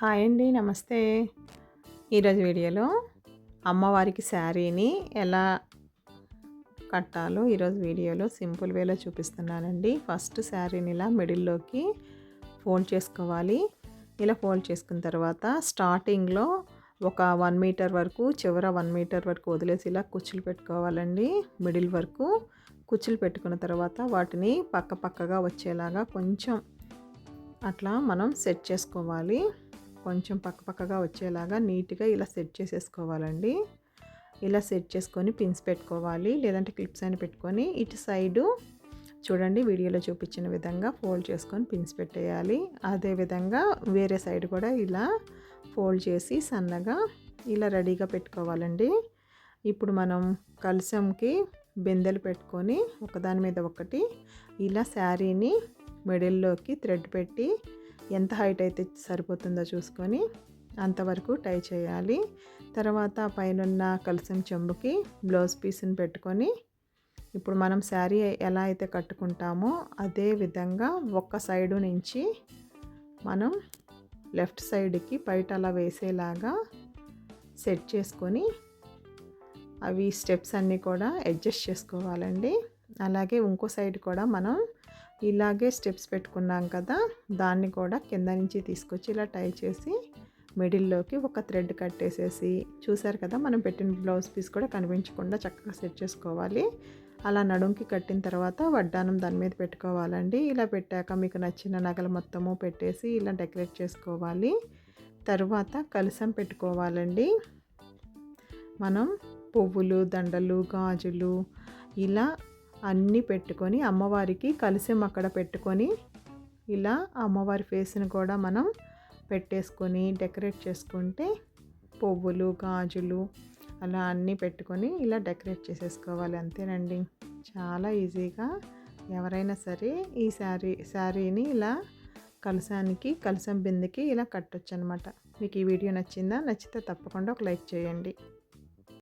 Hi అండి నమస్తే. ఈరోజు వీడియోలో అమ్మవారికి శారీని ఎలా కట్టాలో ఈరోజు వీడియోలో సింపుల్ వేలో చూపిస్తున్నానండి. ఫస్ట్ శారీని ఇలా మిడిల్లోకి ఫోల్డ్ చేసుకోవాలి. ఇలా ఫోల్డ్ చేసుకున్న తర్వాత స్టార్టింగ్లో ఒక వన్ మీటర్ వరకు చివర వన్ మీటర్ వరకు వదిలేసి ఇలా కుచ్చులు పెట్టుకోవాలండి. మిడిల్ వరకు కుచ్చులు పెట్టుకున్న తర్వాత వాటిని పక్క పక్కగా వచ్చేలాగా కొంచెం అట్లా మనం సెట్ చేసుకోవాలి. కొంచెం పక్కపక్కగా వచ్చేలాగా నీట్గా ఇలా సెట్ చేసేసుకోవాలండి. ఇలా సెట్ చేసుకొని పిన్స్ పెట్టుకోవాలి లేదంటే క్లిప్స్ అని పెట్టుకొని ఇటు సైడు చూడండి వీడియోలో చూపించిన విధంగా ఫోల్డ్ చేసుకొని పిన్స్ పెట్టేయాలి. అదేవిధంగా వేరే సైడ్ కూడా ఇలా ఫోల్డ్ చేసి సన్నగా ఇలా రెడీగా పెట్టుకోవాలండి. ఇప్పుడు మనం కలసంకి బిందెలు పెట్టుకొని ఒకదాని మీద ఒకటి ఇలా శారీని మిడిల్లోకి థ్రెడ్ పెట్టి ఎంత హైట్ అయితే సరిపోతుందో చూసుకొని అంతవరకు టై చేయాలి. తర్వాత పైనున్న కలసం చెంబుకి బ్లౌజ్ పీస్ని పెట్టుకొని ఇప్పుడు మనం శారీ ఎలా అయితే కట్టుకుంటామో అదే విధంగా ఒక్క సైడు నుంచి మనం లెఫ్ట్ సైడ్కి బయట అలా వేసేలాగా సెట్ చేసుకొని అవి స్టెప్స్ అన్నీ కూడా అడ్జస్ట్ చేసుకోవాలండి. అలాగే ఇంకో సైడ్ కూడా మనం ఇలాగే స్టెప్స్ పెట్టుకున్నాం కదా దాన్ని కూడా కింద నుంచి తీసుకొచ్చి ఇలా టై చేసి మిడిల్లోకి ఒక థ్రెడ్ కట్టేసేసి చూసారు కదా మనం పెట్టిన బ్లౌజ్ పీస్ కూడా కనిపించకుండా చక్కగా సెట్ చేసుకోవాలి. అలా నడుంకి కట్టిన తర్వాత వడ్డానం దాని మీద పెట్టుకోవాలండి. ఇలా పెట్టాక మీకు నచ్చిన నగలు మొత్తము పెట్టేసి ఇలా డెకరేట్ చేసుకోవాలి. తర్వాత కలసం పెట్టుకోవాలండి. మనం పువ్వులు దండలు గాజులు ఇలా అన్నీ పెట్టుకొని అమ్మవారికి కలిసం అక్కడ పెట్టుకొని ఇలా అమ్మవారి ఫేస్ని కూడా మనం పెట్టేసుకొని డెకరేట్ చేసుకుంటే పువ్వులు గాజులు అలా అన్నీ పెట్టుకొని ఇలా డెకరేట్ చేసేసుకోవాలి. అంతేనండి. చాలా ఈజీగా ఎవరైనా సరే ఈ శారీ శారీని ఇలా కలసానికి కలసం బిందెకి ఇలా కట్టొచ్చు అనమాట మీకు ఈ వీడియో నచ్చిందా? నచ్చితే తప్పకుండా ఒక లైక్ చేయండి.